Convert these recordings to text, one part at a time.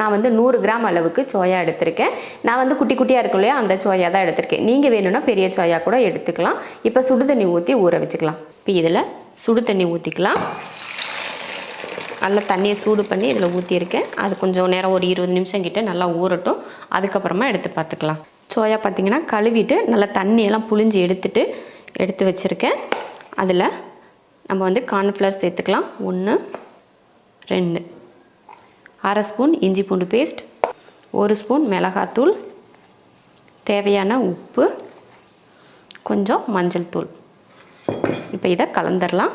நான் வந்து நூறு கிராம் அளவுக்கு சோயா எடுத்திருக்கேன். நான் வந்து குட்டி குட்டியாக இருக்கும் இல்லையா அந்த சோயா தான் எடுத்திருக்கேன். நீங்கள் வேணும்னா பெரிய சோயா கூட எடுத்துக்கலாம். இப்போ சுடு தண்ணி ஊற்றி ஊற வச்சுக்கலாம். இப்போ இதில் சுடு தண்ணி ஊற்றிக்கலாம் நல்லா தண்ணியை சூடு பண்ணி இதில் ஊற்றியிருக்கேன் அது கொஞ்சம் நேரம் ஒரு இருபது நிமிஷம் கிட்டே நல்லா ஊறட்டும். அதுக்கப்புறமா எடுத்து பார்த்துக்கலாம். சோயா பார்த்தீங்கன்னா கழுவிட்டு நல்லா தண்ணியெல்லாம் புழிஞ்சு எடுத்துட்டு எடுத்து வச்சுருக்கேன். அதில் நம்ம வந்து கார்ன்ஃப்ளவர் சேர்த்துக்கலாம். ஒன்று ரெண்டு. அரை ஸ்பூன் இஞ்சி பூண்டு பேஸ்ட் ஒரு ஸ்பூன் மிளகாத்தூள் தேவையான உப்பு கொஞ்சம் மஞ்சள் தூள். இப்போ இதை கலந்துடலாம்.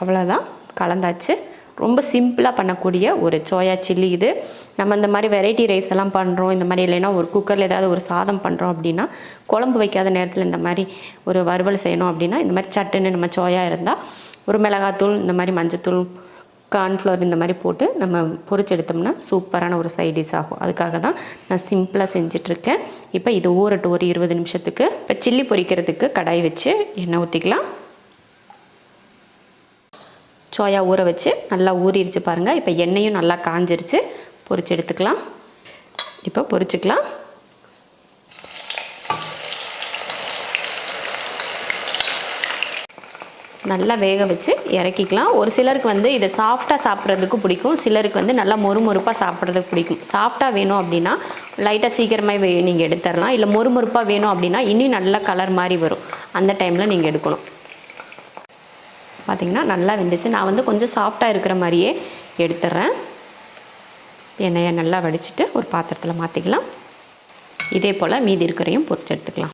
அவ்வளோதான் கலந்தாச்சு. ரொம்ப சிம்பிளாக பண்ணக்கூடிய ஒரு சோயா சில்லி இது. நம்ம இந்த மாதிரி வெரைட்டி ரைஸ் எல்லாம் பண்ணுறோம் இந்த மாதிரி இல்லைன்னா ஒரு குக்கரில் ஏதாவது ஒரு சாதம் பண்ணுறோம் அப்படின்னா குழம்பு வைக்காத நேரத்தில் இந்த மாதிரி ஒரு வறுவல் செய்யணும் அப்படின்னா இந்த மாதிரி சட்டுன்னு நம்ம சோயா இருந்தால் ஒரு மிளகாத்தூள் இந்த மாதிரி மஞ்சத்தூள் கார்ன்ஃப்ளவர் இந்த மாதிரி போட்டு நம்ம பொரிச்சு எடுத்தோம்னா சூப்பரான ஒரு சைட் டிஷ் ஆகும். அதுக்காக தான் நான் சிம்பிளாக செஞ்சிட்ருக்கேன். இப்போ இது ஊறட்டு ஒரு இருபது நிமிஷத்துக்கு. இப்போ சில்லி பொரிக்கிறதுக்கு கடாய் வச்சு எண்ணெய் ஊற்றிக்கலாம் சோயா ஊற வச்சு நல்லா ஊறிடுச்சு பாருங்கள் இப்போ எண்ணெயும் நல்லா காஞ்சிருச்சு. பொறிச்சு எடுத்துக்கலாம். இப்போ பொரிச்சுக்கலாம். நல்லா வேக வச்சு இறக்கிக்கலாம். ஒரு சிலருக்கு வந்து இதை சாஃப்டாக சாப்பிட்றதுக்கு பிடிக்கும். சிலருக்கு வந்து நல்லா மொறுமொறுப்பாக சாப்பிட்றதுக்கு பிடிக்கும். சாஃப்டாக வேணும் அப்படின்னா லைட்டாக சீக்கிரமாக நீங்கள் எடுத்துடலாம். இல்லை மொறுமொறுப்பாக வேணும் அப்படின்னா இன்னும் நல்ல கலர் மாதிரி வரும். அந்த டைமில் நீங்கள் எடுக்கணும். பார்த்திங்கன்னா நல்லா வெந்துச்சு. நான் வந்து கொஞ்சம் சாஃப்டாக இருக்கிற மாதிரியே எடுத்துட்றேன் எண்ணெயை நல்லா வடிச்சிட்டு ஒரு பாத்திரத்தில் மாற்றிக்கலாம் இதே போல் மீதி இருக்கிறையும் பொரிச்சு எடுத்துக்கலாம்.